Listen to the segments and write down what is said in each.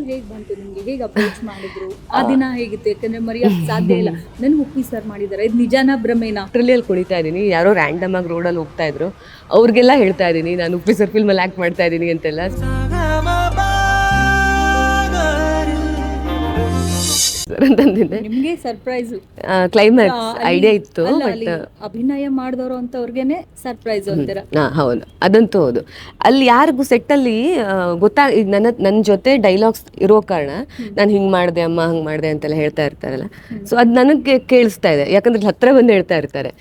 ಕಾಲ್ ಹೇಗೆ ಬಂತು ನಿಮಗೆ? ಹೇಗೆ ಅಪ್ರೋಚ್ ಮಾಡಿದ್ರು? ಆ ದಿನ ಹೇಗಿತ್ತು? ಯಾಕಂದ್ರೆ ಮರೆಯಕ್ ಸಾಧ್ಯ ಇಲ್ಲ. ನನ್ನ ಉಪ್ಪಿ ಸರ್ ಮಾಡಿದ್ದಾರೆ ಇದು ನಿಜಾನ ಭ್ರಮೇನ? ಟ್ರಲಿಯಲ್ಲಿ ಕುಳಿತಾ ಇದ್ದೀನಿ. ಯಾರೋ ರ್ಯಾಂಡಮ್ ಆಗಿ ರೋಡಲ್ಲಿ ಹೋಗ್ತಾ ಇದ್ರು. ಅವ್ರಿಗೆಲ್ಲ ಹೇಳ್ತಾ ಇದ್ದೀನಿ. ನಾನು ಉಪ್ಪಿ ಸರ್ ಫಿಲ್ಮಲ್ಲಿ ಆ್ಯಕ್ಟ್ ಮಾಡ್ತಾ ಇದ್ದೀನಿ ಅಂತೆಲ್ಲ. ಸರ್ ಅಂತಂದಿದ್ದೆ. ನಿಮಗೆ ಸರ್ಪ್ರೈಸ್ ಕ್ಲೈಮ್ಯಾಕ್ಸ್ ಐಡಿಯಾ ಇತ್ತು ಬಟ್ ಅಭಿನಯ ಮಾಡಿದವರು ಅಂತ ಅವ್ರಿಗೇನೆ ಸರ್ಪ್ರೈಸ್ ಅಂತೀರ? ಹಾ ಹೌದು. ಅದಂತೂ ಹೌದು. ಅಲ್ಲಿ ಯಾರಿಗೂ ಸೆಟ್ಟಲ್ಲಿ ಗೊತ್ತಾ ನನ್ನ ನನ್ನ ಜೊತೆ ಡೈಲಾಗ್ಸ್ ಇರೋ ಕಾರಣ ನಾನು ಹಿಂಗೆ ಮಾಡಿದೆ ಅಮ್ಮ ಹಂಗೆ ಮಾಡಿದೆ ಅಂತೆಲ್ಲ ಹೇಳ್ತಾ ಇರ್ತಾರಲ್ಲ. ಸೊ ಅದು ನನಗೆ ಕೇಳಿಸ್ತಾ ಇದೆ. ಯಾಕಂದ್ರೆ ಹತ್ರ ಬಂದು ಹೇಳ್ತಾ ಇರ್ತಾರೆ.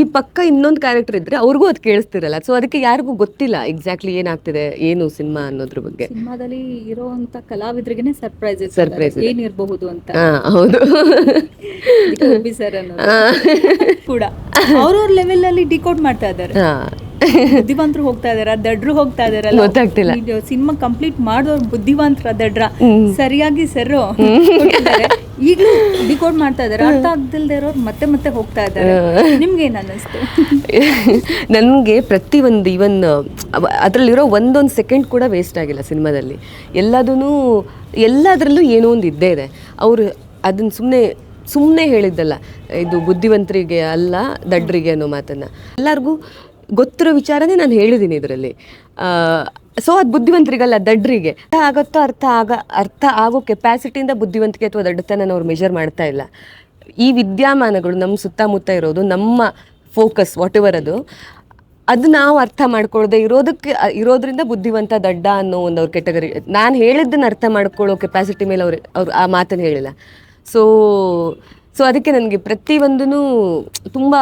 ಈ ಪಕ್ಕ ಇನ್ನೊಂದು ಕ್ಯಾರೆಕ್ಟರ್ ಇದ್ರೆ ಅವ್ರಿಗೂ ಅದು ಕೇಳಿಸ್ತಿರಲ್ಲ. ಸೊ ಅದಕ್ಕೆ ಯಾರಿಗೂ ಗೊತ್ತಿಲ್ಲ ಎಕ್ಸಾಕ್ಟ್ಲಿ ಏನಾಗ್ತಿದೆ ಏನು ಸಿನಿಮಾ ಅನ್ನೋದ್ರ ಬಗ್ಗೆ. ಸಿನಿಮಾದಲ್ಲಿ ಇರೋಂತ ಕಲಾವಿದ್ರಿಗೆ ಸರ್ಪ್ರೈಸ್ ಸರ್ಪ್ರೈಸ್. ಏನಿರಬಹುದು ಅಂತ. ಹೌದು. ಕೂಡ. ಅವ್ರವ್ರ ಲೆವೆಲ್ ಅಲ್ಲಿ ಡಿಕೋಡ್ ಮಾಡ್ತಾ ಇದ್ದಾರೆ. ಬುದ್ಧಿವಂತರು ಹೋಗ್ತಾ ಇದಾರ ದಡ್ರು ಹೋಗ್ತಾ ಇದಾರಲ್ಲ ಗೊತ್ತಾಗ್ತಿಲ್ಲ. ಸಿನಿಮಾ ಕಂಪ್ಲೀಟ್ ಮಾಡಿದವ್ರು ಬುದ್ಧಿವಂತರ ದಡ್ರ. ಸರಿಯಾಗಿ ಸರ್ ಈಗ ಡಿಕೋಡ್ ಮಾಡ್ತಾ ಇದಾರೆ. ಅರ್ಥ ಆಗ್ದಿಲ್ದೇ ಇರೋರು ಮತ್ತೆ ಮತ್ತೆ ಹೋಗ್ತಾ ಇದ್ದಾರೆ. ನಿಮ್ಗೆ ಏನ್ ಅನ್ನಿಸ್ತು? ನನಗೆ ಪ್ರತಿ ಒಂದು ಇವನ್ ಅದರಲ್ಲಿರೋ ಒಂದೊಂದು ಸೆಕೆಂಡ್ ಕೂಡ ವೇಸ್ಟ್ ಆಗಿಲ್ಲ ಸಿನಿಮಾದಲ್ಲಿ. ಎಲ್ಲದೂ ಎಲ್ಲದರಲ್ಲೂ ಏನೋ ಒಂದು ಇದ್ದೇ ಇದೆ. ಅವರು ಅದನ್ನ ಸುಮ್ಮನೆ ಸುಮ್ಮನೆ ಹೇಳಿದ್ದಲ್ಲ ಇದು ಬುದ್ಧಿವಂತರಿಗೆ ಅಲ್ಲ ದಡ್ರಿಗೆ ಅನ್ನೋ ಮಾತನ್ನು. ಎಲ್ಲರಿಗೂ ಗೊತ್ತಿರೋ ವಿಚಾರನೇ ನಾನು ಹೇಳಿದ್ದೀನಿ ಇದರಲ್ಲಿ. ಸೊ ಅದು ಬುದ್ಧಿವಂತರಿಗಲ್ಲ, ದಡ್ರಿಗೆ. ಅರ್ಥ ಆಗುತ್ತೋ ಅರ್ಥ ಆಗ, ಅರ್ಥ ಆಗೋ ಕೆಪ್ಯಾಸಿಟಿಯಿಂದ ಬುದ್ಧಿವಂತಿಕೆ ಅಥವಾ ದಡ್ಡತನ ಅವ್ರು ಮೆಜರ್ ಮಾಡ್ತಾ ಇಲ್ಲ. ಈ ವಿದ್ಯಮಾನಗಳು ನಮ್ಮ ಸುತ್ತಮುತ್ತ ಇರೋದು, ನಮ್ಮ ಫೋಕಸ್ ವಾಟ್ ಎವರ್ ಅದು ಅದು ನಾವು ಅರ್ಥ ಮಾಡ್ಕೊಳ್ಳದೆ ಇರೋದಕ್ಕೆ, ಇರೋದ್ರಿಂದ ಬುದ್ಧಿವಂತ, ದಡ್ಡ ಅನ್ನೋ ಒಂದು ಅವ್ರ ಕೆಟಗರಿ ನಾನು ಹೇಳಿದ್ದನ್ನು ಅರ್ಥ ಮಾಡ್ಕೊಳ್ಳೋ ಕೆಪಾಸಿಟಿ ಮೇಲೆ ಅವ್ರು ಅವ್ರು ಆ ಮಾತನ್ನು ಹೇಳಿಲ್ಲ. ಸೊ ಸೊ ಅದಕ್ಕೆ ನನಗೆ ಪ್ರತಿಯೊಂದೂ ತುಂಬ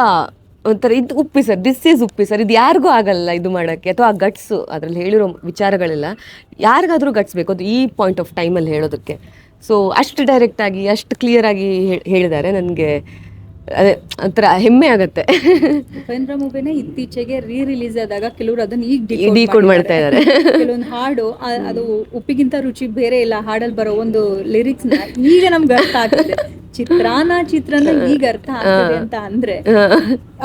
ಒಂಥರ ಇದು Uppi sir this is Uppi sir. ಇದು ಯಾರಿಗೂ ಆಗಲ್ಲ ಇದು ಮಾಡೋಕ್ಕೆ. ಅಥವಾ ಆ ಗಟ್ಸು ಅದರಲ್ಲಿ ಹೇಳಿರೋ ವಿಚಾರಗಳೆಲ್ಲ. ಯಾರಿಗಾದರೂ ಗಟ್ಸ್ ಬೇಕು ಅದು ಈ ಪಾಯಿಂಟ್ ಆಫ್ ಟೈಮಲ್ಲಿ ಹೇಳೋದಕ್ಕೆ. ಸೊ ಅಷ್ಟು ಡೈರೆಕ್ಟಾಗಿ ಅಷ್ಟು ಕ್ಲಿಯರಾಗಿ ಹೇಳಿದ್ದಾರೆ ನನಗೆ. ಅದೇ ಒಂಥರ ಹೆಮ್ಮೆ ಆಗುತ್ತೆ. ಉಪೇಂದ್ರ ಮೂವಿನೇ ಇತ್ತೀಚೆಗೆ ರೀ ರಿಲೀಸ್ ಆದಾಗ ಕೆಲವರು ಅದನ್ನ ಈಗ ಡಿಕೋಡ್ ಮಾಡ್ತಾ ಇದ್ದಾರೆ. ಕೆಲವೊಂದು ಹಾಡು ಅದು ಉಪ್ಪಿಗಿಂತ ರುಚಿ ಬೇರೆ ಇಲ್ಲ ಹಾಡಲ್ಲಿ ಬರೋ ಒಂದು ಲಿರಿಕ್ಸ್ ಈಗ ನಮ್ಗೆ ಅರ್ಥ ಆಗ್ತದೆ. ಚಿತ್ರಾನ ಚಿತ್ರನ ಈಗ ಅರ್ಥ ಆಗ್ತದೆ ಅಂತ ಅಂದ್ರೆ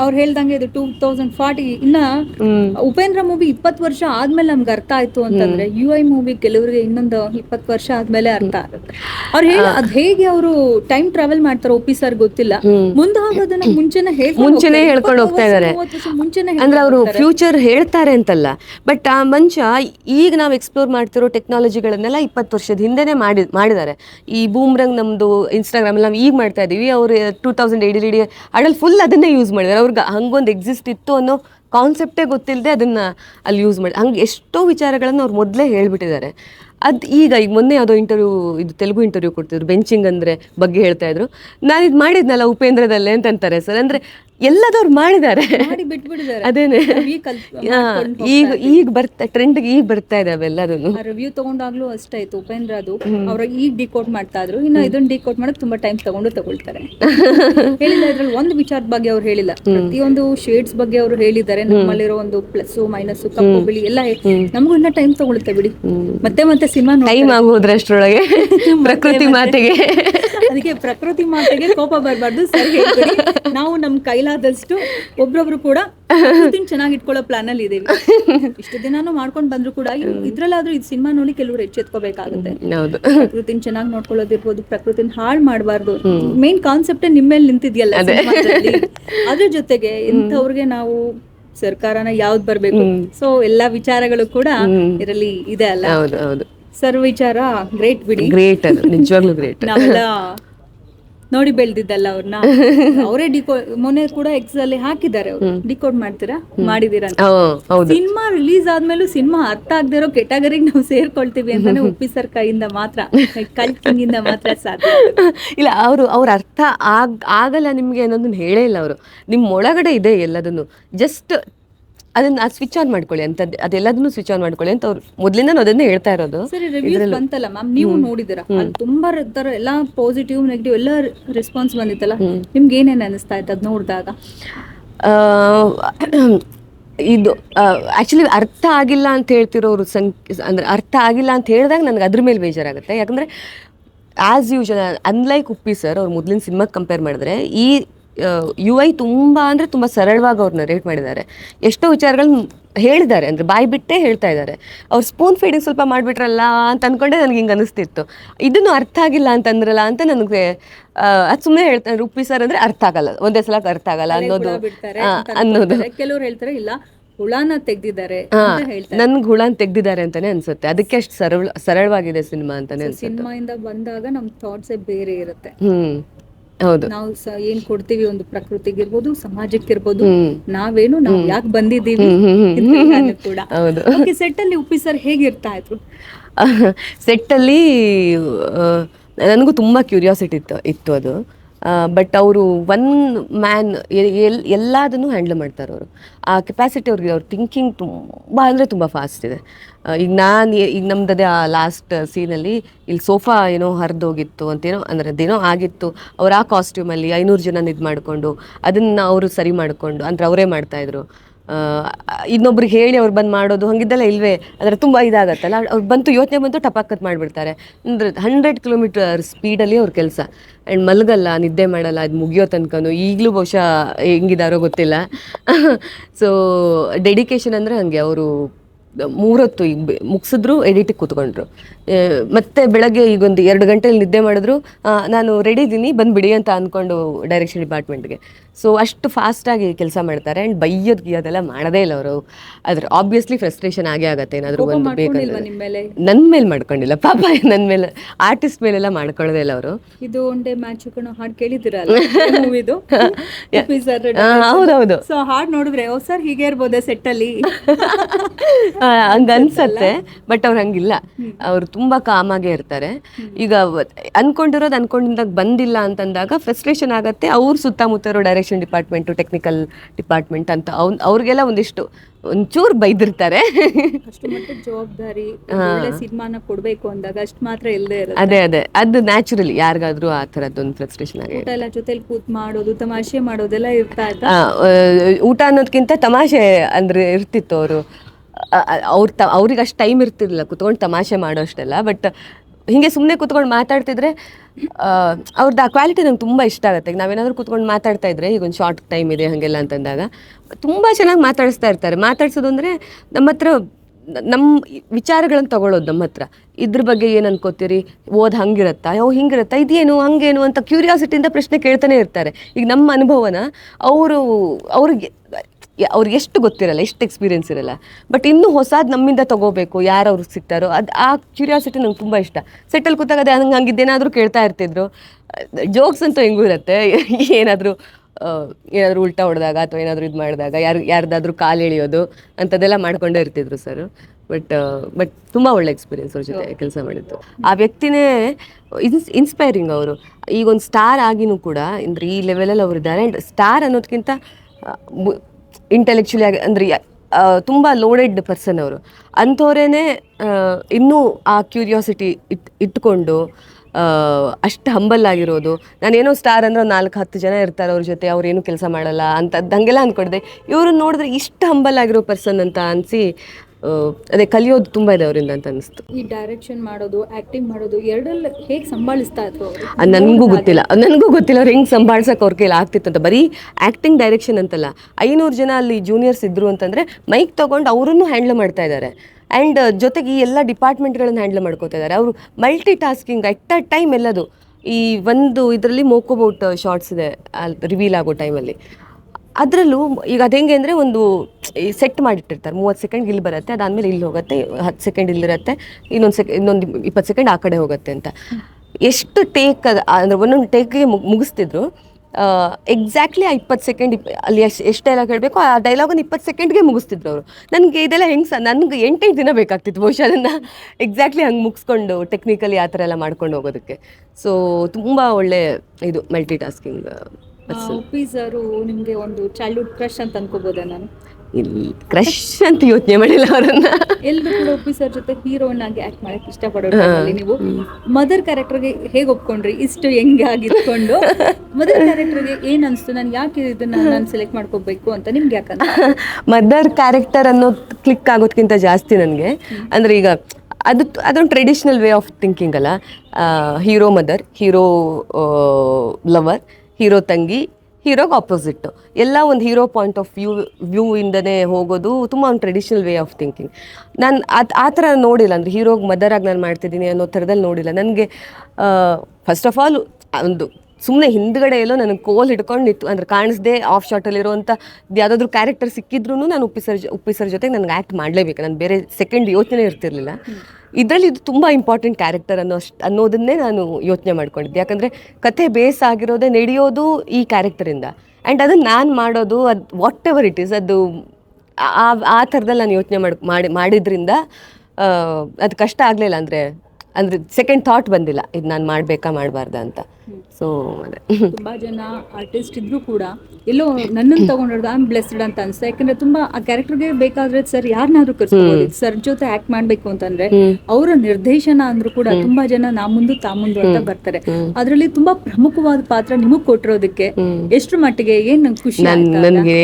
ಅವ್ರು ಹೇಳ್ದಂಗೆ ಇದು ಟೂ ತೌಸಂಡ್ ಫಾರ್ಟಿ ಇನ್ನ ಉಪೇಂದ್ರ ಮೂವಿ ಇಪ್ಪತ್ತು ವರ್ಷ ಆದ್ಮೇಲೆ ನಮ್ಗೆ ಅರ್ಥ ಆಯ್ತು ಅಂತಂದ್ರೆ ಯು ಐ ಮೂವಿ ಕೆಲವರಿಗೆ ಇನ್ನೊಂದು ಇಪ್ಪತ್ತು ವರ್ಷ ಆದ್ಮೇಲೆ ಅರ್ಥ ಆಗುತ್ತೆ. ಅವ್ರು ಹೇಳಿ ಅದ್ ಹೇಗೆ ಅವರು ಟೈಮ್ ಟ್ರಾವೆಲ್ ಮಾಡ್ತಾರೋ ಒಪ್ಪಿಸರ್ ಗೊತ್ತಿಲ್ಲ. ಮುಂದೆ ಹೋಗೋದನ್ನ ಮುಂಚೆನೆ ಹೇಳಿ ಮುಂಚೆನೆ. ಹೇಳ್ಕೊಂಡು ಹೋಗ್ತಾ ಇದಾರೆ. ಅಂದ್ರೆ ಅವರು ಫ್ಯೂಚರ್ ಹೇಳ್ತಾರೆ ಅಂತಲ್ಲ. ಬಟ್ ಆ ಮಂಚ ಈಗ ನಾವು ಎಕ್ಸ್ಪ್ಲೋರ್ ಮಾಡ್ತಿರೋ ಟೆಕ್ನಾಲಜಿಗಳನ್ನೆಲ್ಲ ಇಪ್ಪತ್ತು ವರ್ಷದ ಹಿಂದೆನೆ ಮಾಡಿ ಮಾಡಿದ್ದಾರೆ. ಈ ಬೂಮ್ರಂಗ್ ನಮ್ದು ಇನ್ಸ್ಟಾಗ್ರಾಮ್ ನಾವು ಈಗ ಮಾಡ್ತಾ ಇದ್ದೀವಿ ಅವರು ಟೂ ತೌಸಂಡ್ ಇಡಿ ಅದ್ರಲ್ಲಿ ಫುಲ್ ಅದನ್ನೇ ಯೂಸ್ ಮಾಡಿದ್ದಾರೆ ಅವ್ರಿಗೆ ಹಂಗೊಂದು ಎಕ್ಸಿಸ್ಟ್ ಇತ್ತು ಅನ್ನೋ ಕಾನ್ಸೆಪ್ಟೇ ಗೊತ್ತಿಲ್ಲದೆ ಅದನ್ನು ಅಲ್ಲಿ ಯೂಸ್ ಮಾಡಿ, ಹಂಗೆ ಎಷ್ಟೋ ವಿಚಾರಗಳನ್ನು ಅವ್ರು ಮೊದಲೇ ಹೇಳಿಬಿಟ್ಟಿದ್ದಾರೆ. ಅದು ಈಗ ಈಗ ಮೊನ್ನೆ ಯಾವುದೋ ಇಂಟರ್ವ್ಯೂ ಇದು ತೆಲುಗು ಇಂಟರ್ವ್ಯೂ ಕೊಡ್ತಿದ್ರು, ಬೆಂಚಿಂಗ್ ಅಂದರೆ ಬಗ್ಗೆ ಹೇಳ್ತಾ ಇದ್ರು. ನಾನು ಇದು ಮಾಡಿದ್ನಲ್ಲ ಉಪೇಂದ್ರದಲ್ಲೇ ಅಂತಂತಾರೆ ಸರ್. ಅಂದರೆ ಎಲ್ಲದವ್ರು ಮಾಡಿದ್ದಾರೆ. ಮಾಡಿ ಬಿಟ್ಬಿಟ್ಟಿದ್ದಾರೆ. ಅದೇನೆ. ಕಲ್- ಈಗ ಈಗ ಬರ್ತಾ ಟ್ರೆಂಡ್ ಈಗ ಬರ್ತಾ ಇದೆ ಅವೆಲ್ಲದನ್ನು ರಿವ್ಯೂ ತಗೊಂಡಾಗ್ಲೂ ಅಷ್ಟೇ ಆಯ್ತು. ಉಪೇಂದ್ರ ಅದು ಅವ್ರ ಈಗ ಡಿಕೋಡ್ ಮಾಡ್ತಾ ಇದ್ರು. ಇನ್ನು ಇದನ್ನ ಡಿಕೋಡ್ ಮಾಡಕ್ ತುಂಬಾ ಟೈಮ್ ತಗೊಂಡು ತಗೊಳ್ತಾರೆ. ಹೇಳಿಲ್ಲ ಇದ್ರಲ್ಲಿ ಒಂದು ವಿಚಾರದ ಬಗ್ಗೆ ಅವ್ರು ಹೇಳಿಲ್ಲ. ಪ್ರತಿಯೊಂದು ಶೇಡ್ಸ್ ಬಗ್ಗೆ ಅವರು ಹೇಳಿದ್ದಾರೆ. ನಮ್ಮಲ್ಲಿರೋ ಒಂದು ಪ್ಲಸ್ ಮೈನಸ್ ಕಪ್ಪು ಬಿಳಿ ಎಲ್ಲ ನಮ್ಗೂ ಇನ್ನ ಟೈಮ್ ತಗೊಳುತ್ತೆ ಬಿಡಿ. ಮತ್ತೆ ಮತ್ತೆ ಸಿನಿಮಾ ಟೈಮ್ ಆಗೋದ್ರ ಅಷ್ಟರೊಳಗೆ. ಪ್ರಕೃತಿ ಮಾತೆಗೆ. ಅದಕ್ಕೆ ಪ್ರಕೃತಿ ಮಾತೆಗೆ ಕೋಪ ಬರಬಾರ್ದು. ಸರಿ ನಾವು ನಮ್ ಕೈಲಾದಷ್ಟು ಒಬ್ರೊಬ್ರು ಕೂಡ ಚೆನ್ನಾಗಿ ಇಟ್ಕೊಳ್ಳೋ ಪ್ಲಾನ್ ಅಲ್ಲಿ ಇದೀವಿ. ಇಷ್ಟು ದಿನಾನು ಮಾಡ್ಕೊಂಡು ಬಂದ್ರು ಕೂಡ ಇದ್ರಲ್ಲಾದ್ರೂ ಇದು ಸಿನಿಮಾ ನೋಡಿ ಕೆಲವರು ಎಚ್ಚೆತ್ಕೋಬೇಕಾಗುತ್ತೆ. ಪ್ರಕೃತಿನ ಚೆನ್ನಾಗಿ ನೋಡ್ಕೊಳ್ಳೋದಿರ್ಬೋದು ಪ್ರಕೃತಿನ ಹಾಳು ಮಾಡಬಾರ್ದು. ಮೇನ್ ಕಾನ್ಸೆಪ್ಟ್ ನಿಮ್ಮ ಮೇಲೆ ನಿಂತಿದ್ಯಲ್ಲ. ಅದ್ರ ಜೊತೆಗೆ ಇಂಥವ್ರಿಗೆ ನಾವು ಸರ್ಕಾರನ ಯಾವ್ದು ಬರ್ಬೇಕು? ಸೊ ಎಲ್ಲಾ ವಿಚಾರಗಳು ಕೂಡ ಇದರಲ್ಲಿ ಇದೆ ಅಲ್ಲ? ಸರ್ವ ವಿಚಾರ ಗ್ರೇಟ್ ಬಿಡಿ. ಗ್ರೇಟ್ ನಿಜವಾಗ್ಲೂ ಗ್ರೇಟ್ ನಾವೆಲ್ಲ ನೋಡಿ ಬೆಳ್ದಿದ್ದಲ್ಲ ಅವ್ರನ್ನ ಅವರೇ ಡಿಕೋ ಮೊನ್ನೆ ಕೂಡ ಎಕ್ಸ್ ಅಲ್ಲಿ ಹಾಕಿದ್ದಾರೆ ಅವರು. ಡಿಕೋಡ್ ಮಾಡ್ತೀರಾ? ಮಾಡಿದೀರಾ ಸಿನಿಮಾ ರಿಲೀಸ್ ಆದ್ಮೇಲೂ ಸಿನಿಮಾ ಅರ್ಥ ಆಗದಿರೋ ಕೆಟಗರಿಗೆ ನಾವು ಸೇರ್ಕೊಳ್ತೀವಿ ಅಂತಾನೆ ಉಪ್ಪಿ ಸರ್ ಕೈಯಿಂದ ಮಾತ್ರ. ಕಲ್ಕಿಂಗ್ ಇಂದ ಮಾತ್ರ ಸಾಧ್ಯ. ಇಲ್ಲ ಅವರು ಅವ್ರ ಅರ್ಥ ಆಗ್ ಆಗಲ್ಲ ನಿಮ್ಗೆ ಅನ್ನೋದನ್ನ ಹೇಳೇ ಇಲ್ಲ ಅವರು. ನಿಮ್ಮ ಒಳಗಡೆ ಇದೆ ಎಲ್ಲದನ್ನು. ಜಸ್ಟ್ ಅದನ್ನ ಸ್ವಿಚ್ ಆನ್ ಮಾಡ್ಕೊಳ್ಳಿ ಅಂತ ಅದೆಲ್ಲದನ್ನು ಸ್ವಿಚ್ ಆನ್ ಮಾಡ್ಕೊಳ್ಳಿ ಅಂತ ಅವ್ರು ಮೊದಲಿಂದ ಅದನ್ನೇ ಹೇಳ್ತಾ ಇರೋದು. ಸರಿ ರಿವ್ಯೂಸ್ ಬಂತಲ್ಲ ಮ್ಯಾಮ್ ನೀವು ನೋಡಿದಿರ ತುಂಬಾ ತರ ಎಲ್ಲಾ ಪಾಸಿಟಿವ್ ನೆಗೆಟಿವ್ ಎಲ್ಲ ರೆಸ್ಪಾನ್ಸ್ ಬಂದಿತ್ತಲ್ಲ? ನಿಮ್ಗೆ ಏನೇನು ಅನಿಸ್ತಾ ಇತ್ತು ಅದು ನೋಡಿದಾಗ? ಆ, ಇದು ಆ್ಯಕ್ಚುಲಿ ಅರ್ಥ ಆಗಿಲ್ಲ ಅಂತ ಹೇಳ್ತಿರೋರು ಸಂಖ್ಯೆ ಅಂದರೆ ಅರ್ಥ ಆಗಿಲ್ಲ ಅಂತ ಹೇಳಿದಾಗ ನನಗೆ ಅದ್ರ ಮೇಲೆ ಬೇಜಾರಾಗುತ್ತೆ. ಯಾಕಂದರೆ as usual unlike Uppi sir ಅವ್ರು ಮೊದಲಿನ ಸಿನಿಮಾಗೆ ಕಂಪೇರ್ ಮಾಡಿದ್ರೆ ಈ ಯು ಐ ತುಂಬ ಅಂದರೆ ತುಂಬ ಸರಳವಾಗಿ ಅವ್ರನ್ನ ರೇಟ್ ಮಾಡಿದ್ದಾರೆ. ಎಷ್ಟೋ ವಿಚಾರಗಳನ್ನ ಹೇಳಿದ್ದಾರೆ ಅಂದರೆ ಬಾಯಿ ಬಿಟ್ಟೇ ಹೇಳ್ತಾ ಇದ್ದಾರೆ. ಅವ್ರು ಸ್ಪೂನ್ ಫೀಡಿಂಗ್ ಸ್ವಲ್ಪ ಮಾಡಿಬಿಟ್ರಲ್ಲ ಅಂತ ಅಂದ್ಕೊಂಡೆ ನನಗೆ ಹಿಂಗೆ ಅನಿಸ್ತಿತ್ತು. ಇದನ್ನು ಅರ್ಥ ಆಗಿಲ್ಲ ಅಂತಂದ್ರಲ್ಲ ಅಂತ ನನಗೆ ಅದು ಸುಮ್ಮನೆ ಹೇಳ್ತಾರೆ ರುಪ್ಪಿ ಸರ್ ಅಂದರೆ ಅರ್ಥ ಆಗಲ್ಲ ಒಂದೇ ಸಲ ಅರ್ಥ ಆಗಲ್ಲ ಅನ್ನೋದು. ಅನ್ನೋದು. ಕೆಲವ್ರು ಹೇಳ್ತಾರೆ ಇಲ್ಲ ಹುಳಾನ ತೆಗ್ದಿದ್ದಾರೆ ನನ್ಗೆ ಹುಳ ತೆಗ್ದಿದ್ದಾರೆ ಅಂತಾನೆ ಅನ್ಸುತ್ತೆ. ಅದಕ್ಕೆ ಅಷ್ಟು ಸರಳ ಸರಳವಾಗಿದೆ ಸಿನಿಮಾ ಅಂತಾನೆ ಅನ್ಸುತ್ತೆ. ಸಿನಿಮಾ ಇಂದ ಬಂದಾಗ ನಮ್ ಥಾಟ್ಸ್ ಬೇರೆ ಇರುತ್ತೆ. ಹ್ಮ್. ಹೌದು. ನಾವು ಏನ್ ಕೊಡ್ತೀವಿ ಒಂದು ಪ್ರಕೃತಿಗಿರ್ಬೋದು ಸಮಾಜಕ್ಕೆ ಇರ್ಬೋದು ನಾವೇನು ನಾವು ಯಾಕೆ ಬಂದಿದ್ದೀವಿ. ಕೂಡ. ಓಕೆ ಸೆಟ್ ಅಲ್ಲಿ ಉಪ್ಪಿ ಸರ್ ಇರ್ತಾ ಇದ್ರು? ಸೆಟ್ಟಲ್ಲಿ ನನಗೂ ತುಂಬಾ ಕ್ಯೂರಿಯಾಸಿಟಿ ಇತ್ತು ಇತ್ತು ಅದು. ಬಟ್ ಅವರು ಒನ್ ಮ್ಯಾನ್ ಎಲ್ ಎಲ್ಲದನ್ನು ಹ್ಯಾಂಡಲ್ ಮಾಡ್ತಾರೆ ಅವರು. ಆ ಕೆಪಾಸಿಟಿ ಅವ್ರಿಗೆ ಅವ್ರ ಥಿಂಕಿಂಗ್ ತುಂಬ, ಅಂದರೆ ತುಂಬ ಫಾಸ್ಟ್ ಇದೆ. ಈಗ ನಾನು ಈಗ ನಮ್ಮದದೇ ಆ ಲಾಸ್ಟ್ ಸೀನಲ್ಲಿ ಇಲ್ಲಿ ಸೋಫಾ ಏನೋ ಹರಿದೋಗಿತ್ತು ಅಂತೇನೋ, ಅಂದರೆ ಅದೇನೋ ಆಗಿತ್ತು. ಅವ್ರು ಆ ಕಾಸ್ಟ್ಯೂಮಲ್ಲಿ ಐನೂರು ಜನ ಇದು ಮಾಡಿಕೊಂಡು, ಅದನ್ನು ಅವರು ಸರಿ ಮಾಡಿಕೊಂಡು, ಅಂದರೆ ಅವರೇ ಮಾಡ್ತಾಯಿದ್ರು ಇನ್ನೊಬ್ರಿಗೆ ಹೇಳಿ ಅವ್ರು ಬಂದು ಮಾಡೋದು ಹಂಗಿದ್ದೆಲ್ಲ ಇಲ್ವೇ? ಅಂದರೆ ತುಂಬ ಇದಾಗತ್ತಲ್ಲ? ಅವ್ರು ಬಂತು, ಯೋಚನೆ ಬಂತು, ಟಪಾಕತ್ ಮಾಡಿಬಿಡ್ತಾರೆ. ಅಂದರೆ ಹಂಡ್ರೆಡ್ ಕಿಲೋಮೀಟರ್ ಸ್ಪೀಡಲ್ಲಿ ಅವ್ರ ಕೆಲಸ. ಆ್ಯಂಡ್ ಮಲಗಲ್ಲ, ನಿದ್ದೆ ಮಾಡಲ್ಲ, ಅದು ಮುಗಿಯೋ ತನಕನೂ. ಈಗಲೂ ಬಹುಶಃ ಹೆಂಗಿದಾರೋ ಗೊತ್ತಿಲ್ಲ. ಸೊ ಡೆಡಿಕೇಶನ್ ಅಂದರೆ ಹಾಗೆ, ಅವರು ಮೂರೊತ್ತು ಈಗ ಮುಗಿಸಿದ್ರು ಎಡಿಟಿಗೆ ಕೂತ್ಕೊಂಡ್ರು. ಮತ್ತೆ ಬೆಳಗ್ಗೆ ಈಗೊಂದು ಎರಡು ಗಂಟೆಯಲ್ಲಿ ನಿದ್ದೆ ಮಾಡಿದ್ರು ನಾನು ರೆಡಿ ಇದ್ದೀನಿ ಬಂದ್ಬಿಡಿ ಅಂತ ಅಂದ್ಕೊಂಡು ಡೈರೆಕ್ಷನ್ ಡಿಪಾರ್ಟ್ಮೆಂಟ್ಗೆ ಸೊ ಅಷ್ಟು ಫಾಸ್ಟಾಗಿ ಕೆಲಸ ಮಾಡ್ತಾರೆ ಆ್ಯಂಡ್ ಬೈಯೋದು ಗೀಯೋದೆಲ್ಲ ಮಾಡದೇ ಇಲ್ಲ ಅವರು. ಅದ್ರ ಆಬ್ವಿಯಸ್ಲಿ ಫ್ರಸ್ಟ್ರೇಷನ್ ಆಗೇ ಆಗುತ್ತೆ ಏನಾದರೂ ಒಂದು ಬೇಕು ನನ್ನ ಮೇಲೆ? ಮಾಡ್ಕೊಂಡಿಲ್ಲ ಪಾಪ ನನ್ನ ಮೇಲೆ ಆರ್ಟಿಸ್ಟ್ ಮೇಲೆಲ್ಲ ಮಾಡ್ಕೊಳ್ಳೋದೇ ಇಲ್ಲ ಅವರು. ಇದು ಡೇ ಮ್ಯಾಚ್ ಕಣೋ ಹಾಡ್ ಕೇಳಿದಿರಲ್ಲ ಮೂವಿದು ಹೌದೌದು. ಸೊ ಹಾಡ್ ನೋಡಿದ್ರೆ ಓ ಸರ್ ಹೀಗೆ ಇರ್ಬೋದೇ ಸೆಟ್ ಅಲ್ಲಿ? ಹಂಗ ಅನ್ಸತ್ತೆ ಬಟ್ ಅವ್ರು ಹಂಗಿಲ್ಲ. ಅವ್ರು ತುಂಬಾ ಕಾಮಾಗೆ ಇರ್ತಾರೆ. ಈಗ ಅನ್ಕೊಂಡಿರೋದು ಅನ್ಕೊಂಡಿದ್ದಾಗ ಬಂದಿಲ್ಲ ಅಂತಂದಾಗ ಫ್ರಸ್ಟ್ರೇಷನ್ ಆಗತ್ತೆ ಅವ್ರ ಸುತ್ತಮುತ್ತ ಇರೋ ಡೈರೆಕ್ಷನ್ ಡಿಪಾರ್ಟ್ಮೆಂಟು ಟೆಕ್ನಿಕಲ್ ಡಿಪಾರ್ಟ್ಮೆಂಟ್ ಅಂತ ಅವ್ನ್ ಅವ್ರಿಗೆಲ್ಲ ಒಂದಿಷ್ಟು ಒಂಚೂರು ಬೈದಿರ್ತಾರೆ. ಅಷ್ಟು ಜವಾಬ್ದಾರಿ ಒಳ್ಳೆ ಸಿನಿಮಾನ ಕೊಡ್ಬೇಕು ಅಂದಾಗ ಅಷ್ಟು ಮಾತ್ರ ಇಲ್ಲದೆ ಇರುತ್ತೆ. ಅದೇ ಅದೇ. ಅದು ನ್ಯಾಚುರಲಿ ಯಾರಿಗಾದ್ರೂ ಆ ಥರದ್ದೊಂದು ಫ್ರಸ್ಟ್ರೇಷನ್ ಆಗಿ. ಊಟ ಎಲ್ಲ ಜೊತೆಲಿ ಕೂತ್ ಮಾಡೋದು ತಮಾಷೆ ಮಾಡೋದೆಲ್ಲ ಇರ್ತಾ ಇತ್ತ? ಆ, ಆ, ಊಟ ಅನ್ನೋದಕ್ಕಿಂತ ತಮಾಷೆ ಅಂದ್ರೆ ಇರ್ತಿತ್ತು ಅವರು. ಅವ್ರ ತ ಅವ್ರಿಗೆ ಅಷ್ಟು ಟೈಮ್ ಇರ್ತಿರ್ಲಿಲ್ಲ ಕುತ್ಕೊಂಡು ತಮಾಷೆ ಮಾಡೋ ಅಷ್ಟೆಲ್ಲ ಬಟ್ ಹಿಂಗೆ ಸುಮ್ಮನೆ ಕೂತ್ಕೊಂಡು ಮಾತಾಡ್ತಿದ್ರೆ ಅವ್ರದ್ದು ಆ ಕ್ವಾಲಿಟಿ ನಂಗೆ ತುಂಬ ಇಷ್ಟ ಆಗುತ್ತೆ. ಈಗ ಕೂತ್ಕೊಂಡು ಮಾತಾಡ್ತಾ ಇದ್ರೆ, ಈಗ ಒಂದು ಶಾರ್ಟ್ ಟೈಮ್ ಇದೆ ಹಾಗೆಲ್ಲ ಅಂತಂದಾಗ, ತುಂಬ ಚೆನ್ನಾಗಿ ಮಾತಾಡಿಸ್ತಾ ಇರ್ತಾರೆ. ಮಾತಾಡ್ಸೋದು ಅಂದರೆ ನಮ್ಮ ಹತ್ರ ನಮ್ಮ ವಿಚಾರಗಳನ್ನು ತಗೊಳ್ಳೋದು ನಮ್ಮ ಹತ್ರ. ಇದ್ರ ಬಗ್ಗೆ ಏನು ಅನ್ಕೋತೀರಿ? ಓದ್ ಹಂಗಿರುತ್ತಾ? ಅಯ್ಯೋ ಹಿಂಗಿರುತ್ತಾ? ಇದೇನು? ಹಂಗೇನು? ಅಂತ ಕ್ಯೂರಿಯಾಸಿಟಿಯಿಂದ ಪ್ರಶ್ನೆ ಕೇಳ್ತಾನೆ ಇರ್ತಾರೆ. ಈಗ ನಮ್ಮ ಅನುಭವನ, ಅವರು, ಅವ್ರಿಗೆ ಅವ್ರಿಗೆ ಎಷ್ಟು ಗೊತ್ತಿರಲ್ಲ ಎಷ್ಟು ಎಕ್ಸ್ಪೀರಿಯನ್ಸ್ ಇರಲ್ಲ. ಬಟ್ ಇನ್ನೂ ಹೊಸದು ನಮ್ಮಿಂದ ತಗೋಬೇಕು ಯಾರು ಅವ್ರಿಗೆ ಸಿಗ್ತಾರೋ ಅದು ಆ ಕ್ಯೂರಿಯಾಸಿಟಿ ನಂಗೆ ತುಂಬ ಇಷ್ಟ. ಸೆಟಲ್ ಕೂತಾಗ ಅದೇ ಹಂಗೆ ಹಂಗಿದ್ದೇನಾದರೂ ಕೇಳ್ತಾ ಇರ್ತಿದ್ರು ಜೋಕ್ಸ್ ಅಂತೂ ಹೆಂಗೂ ಇರುತ್ತೆ. ಏನಾದರೂ ಏನಾದರೂ ಉಲ್ಟಾ ಹೊಡೆದಾಗ ಅಥವಾ ಏನಾದರೂ ಇದು ಮಾಡಿದಾಗ ಯಾರು ಯಾರ್ದಾದ್ರೂ ಕಾಲು ಎಳೆಯೋದು ಅಂಥದ್ದೆಲ್ಲ ಮಾಡ್ಕೊಂಡೇ ಇರ್ತಿದ್ರು ಸರ್. ಬಟ್ ಬಟ್ ತುಂಬ ಒಳ್ಳೆ ಎಕ್ಸ್ಪೀರಿಯನ್ಸ್ ಅವ್ರ ಜೊತೆ ಕೆಲಸ ಮಾಡಿದ್ದು. ಆ ವ್ಯಕ್ತಿನೇ ಇನ್ಸ್ ಇನ್ಸ್ಪೈರಿಂಗ್ ಅವರು. ಈಗ ಒಂದು ಸ್ಟಾರ್ ಆಗಿನೂ ಕೂಡ ಅಂದರೆ ಈ ಲೆವೆಲಲ್ಲಿ ಅವ್ರು ಇದ್ದಾರೆ ಆ್ಯಂಡ್ ಸ್ಟಾರ್ ಅನ್ನೋದಕ್ಕಿಂತ ಇಂಟೆಲೆಕ್ಚುಲಿ ಆಗಿ, ಅಂದರೆ ತುಂಬ ಲೋಡೆಡ್ ಪರ್ಸನ್ ಅವರು. ಅಂಥವ್ರೇ ಇನ್ನೂ ಆ ಕ್ಯೂರಿಯಾಸಿಟಿ ಇಟ್, ಇಟ್ಕೊಂಡು ಅಷ್ಟು ಹಂಬಲ್ ಆಗಿರೋದು. ನಾನೇನೋ ಸ್ಟಾರ್ ಅಂದ್ರೆ ಒಂದು ನಾಲ್ಕು, ಹತ್ತು ಜನ ಇರ್ತಾರೆ ಅವ್ರ ಜೊತೆ ಅವ್ರೇನು ಕೆಲಸ ಮಾಡಲ್ಲ ಅಂತ ಹಂಗೆಲ್ಲ ಅಂದ್ಕೊಂಡಿದ್ದೆ ಇವರು ನೋಡಿದ್ರೆ ಇಷ್ಟು ಹಂಬಲ್ ಆಗಿರೋ ಪರ್ಸನ್ ಅಂತ ಅನಿಸಿ ಅದೇ ಕಲಿಯೋದು ತುಂಬಾ ಇದೆ ಅವರಿಂದ ಅಂತ ಅನಿಸ್ತು. ಈ ಡೈರೆಕ್ಷನ್ ಮಾಡೋದು ಆಕ್ಟಿಂಗ್ ಮಾಡೋದು ಎರಡಲ್ಲಿ ಹೇಗೆ ಸಂಭಾಳಿಸ್ತಾ ಇದ್ರು ನನಗೂ ಗೊತ್ತಿಲ್ಲ. ನನಗೂ ಗೊತ್ತಿಲ್ಲ ಅವ್ರು ಹೆಂಗೆ ಸಂಭಾಳ್ಸಕ್ಕೆ ಅವ್ರ ಕೈಲಿ ಆಗ್ತಿತ್ತು ಅಂತ. ಬರೀ ಆ್ಯಕ್ಟಿಂಗ್ ಡೈರೆಕ್ಷನ್ ಅಂತಲ್ಲ. ಐನೂರು ಜನ ಅಲ್ಲಿ ಜೂನಿಯರ್ಸ್ ಇದ್ರು ಅಂತಂದರೆ ಮೈಕ್ ತೊಗೊಂಡು ಅವರನ್ನು ಹ್ಯಾಂಡಲ್ ಮಾಡ್ತಾ ಇದ್ದಾರೆ ಆ್ಯಂಡ್ ಜೊತೆಗೆ ಈ ಎಲ್ಲ ಡಿಪಾರ್ಟ್ಮೆಂಟ್ಗಳನ್ನು ಹ್ಯಾಂಡಲ್ ಮಾಡ್ಕೋತಾ ಇದ್ದಾರೆ ಅವರು multi tasking at a time ಎಲ್ಲದು. ಈ ಒಂದು ಇದರಲ್ಲಿ ಮೋಕೋಬೌಟ್ ಶಾರ್ಟ್ಸ್ ಇದೆ ರಿವೀಲ್ ಆಗೋ ಟೈಮಲ್ಲಿ ಅದರಲ್ಲೂ ಈಗ ಅದು ಹೆಂಗೆ ಅಂದರೆ ಒಂದು ಸೆಟ್ ಮಾಡಿಟ್ಟಿರ್ತಾರೆ. ಮೂವತ್ತು ಸೆಕೆಂಡ್ ಇಲ್ಲಿ ಬರುತ್ತೆ, ಅದಾದಮೇಲೆ ಇಲ್ಲಿ ಹೋಗುತ್ತೆ, ಹತ್ತು ಸೆಕೆಂಡ್ ಇಲ್ಲಿರುತ್ತೆ ಇನ್ನೊಂದು ಸೆಕೆ ಇನ್ನೊಂದು ಇಪ್ಪತ್ತು ಸೆಕೆಂಡ್ ಆ ಕಡೆ ಹೋಗುತ್ತೆ ಅಂತ. ಎಷ್ಟು ಟೇಕ್ ಅದು, ಅಂದರೆ ಒಂದೊಂದು ಟೇಕ್ಗೆ ಮುಗಿಸ್ತಿದ್ರು ಎಕ್ಸಾಕ್ಟ್ಲಿ ಆ ಇಪ್ಪತ್ತು ಸೆಕೆಂಡ್ ಅಲ್ಲಿ ಎಷ್ಟು ಎಷ್ಟು ಡೈಲಾಗ್ ಹೇಳಬೇಕು, ಆ ಡೈಲಾಗನ್ನು ಇಪ್ಪತ್ತು ಸೆಕೆಂಡ್ಗೆ ಮುಗಿಸ್ತಿದ್ರು ಅವರು. ನನಗೆ ಇದೆಲ್ಲ ಹೆಂಗೆ ಸ, ನನಗೆ ಎಂಟೆಂಟು ದಿನ ಬೇಕಾಗ್ತಿತ್ತು ಬಹುಶಃ ಅದನ್ನು ಎಕ್ಸಾಕ್ಟ್ಲಿ ಹಂಗೆ ಮುಗಿಸ್ಕೊಂಡು ಟೆಕ್ನಿಕಲಿ ಆ ಥರ ಎಲ್ಲ ಮಾಡ್ಕೊಂಡು ಹೋಗೋದಕ್ಕೆ. ಸೊ ತುಂಬ ಒಳ್ಳೆ ಇದು ಮಲ್ಟಿ ಟಾಸ್ಕಿಂಗ್ ಉಪ್ಪಿ ಸರು ನಿಮ್ಗೆ ಒಂದು ಚೈಲ್ಡ್ಹುಡ್ ಕ್ರಶ್ ಅಂತ ಅನ್ಕೋಬೋದ ನಾನು? ಇಲ್ಲಿ ಕ್ರಶ್ ಅಂತ ಯೋಚನೆ ಮಾಡಿಲ್ಲ ಅವರನ್ನ. ಎಲ್ಲರೂ ಕೂಡ ಉಪ್ಪಿ ಸರ್ ಜೊತೆ ಹೀರೋಯಿನ್ ಆಗಿ ಆಕ್ಟ್ ಮಾಡಕ್ ಇಷ್ಟಪಡೋ ಟೈಮಲ್ಲಿ ನೀವು. ಮದರ್ ಕ್ಯಾರೆಕ್ಟರ್ಗೆ ಹೇಗೆ ಒಪ್ಕೊಂಡ್ರಿ? ಇಷ್ಟು ಹೆಂಗ್ ಆಗಿದ್ಕೊಂಡು ಮದರ್ ಕ್ಯಾರೆಕ್ಟರ್ಗೆ ಏನ್ ಅನ್ಸ್ತು? ನಾನು ಯಾಕೆ ಇದನ್ನ ನಾನು ಸೆಲೆಕ್ಟ್ ಮಾಡ್ಕೋಬೇಕು ಅಂತ ನಿಮ್ಗೆ ಯಾಕಂದ್ರೆ ಮದರ್ ಕ್ಯಾರೆಕ್ಟರ್ ಅನ್ನೋ ಕ್ಲಿಕ್ ಆಗೋದ್ಕಿಂತ ಜಾಸ್ತಿ ನನಗೆ. ಅಂದ್ರೆ ಈಗ ಅದು ಅದೊಂದು ಟ್ರೆಡಿಷನಲ್ ವೇ ಆಫ್ ಥಿಂಕಿಂಗ್ ಅಲ್ಲ. Hero mother hero lover hero ತಂಗಿ, ಹೀರೋಗೆ ಆಪೋಸಿಟ್ ಎಲ್ಲ ಒಂದು hero point of view view ಇಂದನೇ ಹೋಗೋದು ತುಂಬ ಒಂದು ಟ್ರೆಡಿಷನಲ್ ವೇ ಆಫ್ ಥಿಂಕಿಂಗ್ ನಾನು ಅದು, ಆ ಥರ ನೋಡಿಲ್ಲ. ಅಂದರೆ ಹೀರೋಗೆ ಮದರಾಗಿ ನಾನು ಮಾಡ್ತಿದ್ದೀನಿ ಅನ್ನೋ ಥರದಲ್ಲಿ ನೋಡಿಲ್ಲ. ನನಗೆ ಫಸ್ಟ್ ಆಫ್ ಆಲ್ ಒಂದು ಸುಮ್ಮನೆ ಹಿಂದ್ಗಡೆ ಎಲ್ಲೋ ನನಗೆ ಕೋಲ್ ಹಿಡ್ಕೊಂಡಿತ್ತು. ಅಂದರೆ ಕಾಣಿಸ್ದೆ ಆಫ್ ಶಾಟಲ್ಲಿರುವಂಥ ಯಾವುದಾದ್ರೂ ಕ್ಯಾರೆಕ್ಟರ್ ಸಿಕ್ಕಿದ್ರೂ ನಾನು ಉಪ್ಪಿಸರ್ ಉಪ್ಪಿಸರ್ ಜೊತೆಗೆ ನನಗೆ ಆ್ಯಕ್ಟ್ ಮಾಡಲೇಬೇಕು. ನಾನು ಬೇರೆ ಸೆಕೆಂಡ್ ಯೋಚನೆ ಇರ್ತಿರ್ಲಿಲ್ಲ. ಇದರಲ್ಲಿ ಇದು ತುಂಬ ಇಂಪಾರ್ಟೆಂಟ್ ಕ್ಯಾರೆಕ್ಟರ್ ಅನ್ನೋ ಅಷ್ಟು, ಅನ್ನೋದನ್ನೇ ನಾನು ಯೋಚನೆ ಮಾಡ್ಕೊಂಡಿದ್ದೆ. ಯಾಕಂದರೆ ಕಥೆ ಬೇಸ್ ಆಗಿರೋದೇ ನಡೆಯೋದು ಈ ಕ್ಯಾರೆಕ್ಟರಿಂದ ಆ್ಯಂಡ್ ಅದನ್ನು ನಾನು ಮಾಡೋದು ಅದು ವಾಟ್ ಎವರ್ ಇಟ್ ಈಸ್ ಅದು ಆ ಆ ಥರದಲ್ಲಿ ನಾನು ಯೋಚನೆ ಮಾಡಿ ಮಾಡಿದ್ರಿಂದ ಅದು ಕಷ್ಟ ಆಗಲಿಲ್ಲ ಅಂದರೆ ಅಂದರೆ ಸೆಕೆಂಡ್ ಥಾಟ್ ಬಂದಿಲ್ಲ ಇದು ನಾನು ಮಾಡಬೇಕಾ ಮಾಡಬಾರ್ದ ಅಂತ. ಸೊ ತುಂಬಾ ಜನ ಆರ್ಟಿಸ್ಟ್ ಇದ್ರು ಕೂಡ ಎಲ್ಲೋ ನನ್ನನ್ನು ತಗೊಂಡಿರೋದು ಐ ಆಮ್ ಬ್ಲೆಸ್ಡ್ ಅಂತ ಅನ್ಸುತ್ತೆ. ಯಾಕಂದ್ರೆ ತುಂಬಾ ಆ ಕ್ಯಾರೆಕ್ಟರ್ಗೆ ಬೇಕಾದ್ರೆ ಸರ್ ಯಾರನ್ನಾದ್ರೂ ಕರ್ಸ್ಕೋಬಹುದು ಸರ್ ಜೊತೆ ಆಕ್ಟ್ ಮಾಡ್ಬೇಕು ಅಂತಂದ್ರೆ ಅವರ ನಿರ್ದೇಶನ ಅಂದ್ರೂ ಕೂಡ ತುಂಬಾ ಜನ ನಾ ಮುಂದು ತಾ ಮುಂದು ಅಂತ ಬರ್ತಾರೆ. ಅದರಲ್ಲಿ ತುಂಬಾ ಪ್ರಮುಖವಾದ ಪಾತ್ರ ನಿಮಗ್ ಕೊಟ್ಟಿರೋದಕ್ಕೆ ಎಷ್ಟು ಮಟ್ಟಿಗೆ ಏನ್ ನಂಗೆ ಖುಷಿ? ನನಗೆ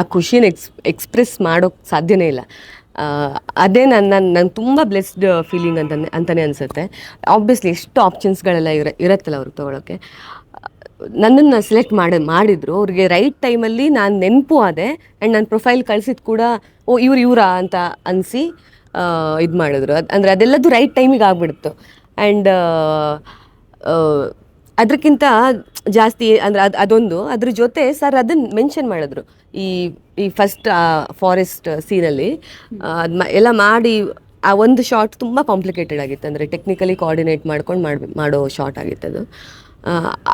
ಆ ಖುಷಿನ ಎಕ್ಸ್ ಎಕ್ಸ್ಪ್ರೆಸ್ ಮಾಡೋಕ್ ಸಾಧ್ಯನೇ ಇಲ್ಲ. ಅದೇ ನನ್ನ ನನ್ನ ನಂಗೆ ತುಂಬ ಬ್ಲೆಸ್ಡ್ ಫೀಲಿಂಗ್ ಅಂತ ಅಂತಲೇ ಅನಿಸುತ್ತೆ. ಆಬ್ವಿಯಸ್ಲಿ ಎಷ್ಟು ಆಪ್ಷನ್ಸ್ಗಳೆಲ್ಲ ಇರ ಇರುತ್ತಲ್ಲ ಅವ್ರಿಗೆ ತೊಗೊಳೋಕ್ಕೆ. ನನ್ನನ್ನು ಸೆಲೆಕ್ಟ್ ಮಾಡಿ ಮಾಡಿದ್ರು. ಅವ್ರಿಗೆ ರೈಟ್ ಟೈಮಲ್ಲಿ ನಾನು ನೆನಪು ಆದೆ ಆ್ಯಂಡ್ ನನ್ನ ಪ್ರೊಫೈಲ್ ಕಳಿಸಿದ ಕೂಡ, ಓ, ಇವ್ರು ಇವರಾ ಅಂತ ಅನಿಸಿ ಇದು ಮಾಡಿದ್ರು. ಅದು ಅಂದರೆ ಅದೆಲ್ಲದು ರೈಟ್ ಟೈಮಿಗೆ ಆಗ್ಬಿಡ್ತು. ಆ್ಯಂಡ್ ಅದಕ್ಕಿಂತ ಜಾಸ್ತಿ ಅಂದ್ರೆ ಅದು ಅದೊಂದು. ಅದ್ರ ಜೊತೆ ಸರ್ ಅದನ್ನ ಮೆನ್ಷನ್ ಮಾಡಿದ್ರು. ಈ ಈ ಫಸ್ಟ್ ಫಾರೆಸ್ಟ್ ಸೀನಲ್ಲಿ ಎಲ್ಲ ಮಾಡಿ, ಆ ಒಂದು ಶಾರ್ಟ್ ತುಂಬ ಕಾಂಪ್ಲಿಕೇಟೆಡ್ ಆಗಿತ್ತು. ಅಂದರೆ ಟೆಕ್ನಿಕಲಿ ಕೋಆರ್ಡಿನೇಟ್ ಮಾಡ್ಕೊಂಡು ಮಾಡಿ ಶಾರ್ಟ್ ಆಗಿತ್ತು ಅದು.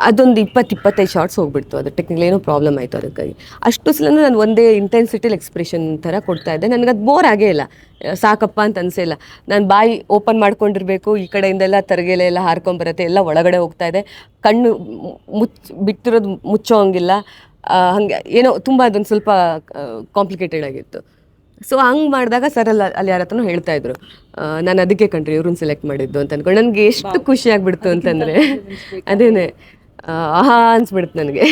ಅದೊಂದು ಇಪ್ಪತ್ತು ಇಪ್ಪತ್ತೈದು ಶಾರ್ಟ್ಸ್ ಹೋಗ್ಬಿಡ್ತು. ಅದು ಟೆಕ್ನಿಕಲ್ ಏನೋ ಪ್ರಾಬ್ಲಮ್ ಆಯಿತು ಅದಕ್ಕಾಗಿ. ಅಷ್ಟು ಸಲ ನಾನು ಒಂದೇ ಇಂಟೆನ್ಸಿಟಿಲಿ ಎಕ್ಸ್ಪ್ರೆಷನ್ ಥರ ಕೊಡ್ತಾ ಇದ್ದೆ. ನನಗೆ ಅದು ಬೋರ್ ಆಗೇ ಇಲ್ಲ. ಸಾಕಪ್ಪ ಅಂತ ಅನಿಸಿಲ್ಲ ನಾನು ಬಾಯಿ ಓಪನ್ ಮಾಡ್ಕೊಂಡಿರಬೇಕು, ಈ ಕಡೆಯಿಂದೆಲ್ಲ ತರಗೆಲೆ ಎಲ್ಲ ಹಾರ್ಕೊಂಬರತ್ತೆ ಎಲ್ಲ ಒಳಗಡೆ ಹೋಗ್ತಾ ಇದೆ ಕಣ್ಣು ಮುಚ್ಚ ಬಿಟ್ಟಿರೋದು ಮುಚ್ಚೋ ಹಂಗಿಲ್ಲ ಹಾಗೆ ಹಂಗೆ ಏನೋ ತುಂಬ ಅದೊಂದು ಸ್ವಲ್ಪ ಕಾಂಪ್ಲಿಕೇಟೆಡ್ ಆಗಿತ್ತು. ಸೊ ಹಂಗೆ ಮಾಡಿದಾಗ ಸರ್ ಅಲ್ಲಿ ಅಲ್ಲಿ ಯಾರ ಹತ್ರನೂ ಹೇಳ್ತಾ ಇದ್ರು. ನಾನು ಅದಕ್ಕೆ ಕಂಡ್ರಿ ಇವ್ರನ್ನ ಸೆಲೆಕ್ಟ್ ಮಾಡಿದ್ದು ಅಂತ ಅನ್ಕೊಂಡು ನನಗೆ ಎಷ್ಟು ಖುಷಿ ಆಗ್ಬಿಡ್ತು ಅಂತಂದರೆ. ಅದೇನೆ. ಆಹಾ ಅನ್ಸ್ಬಿಡುತ್ತೆ ನನಗೆ.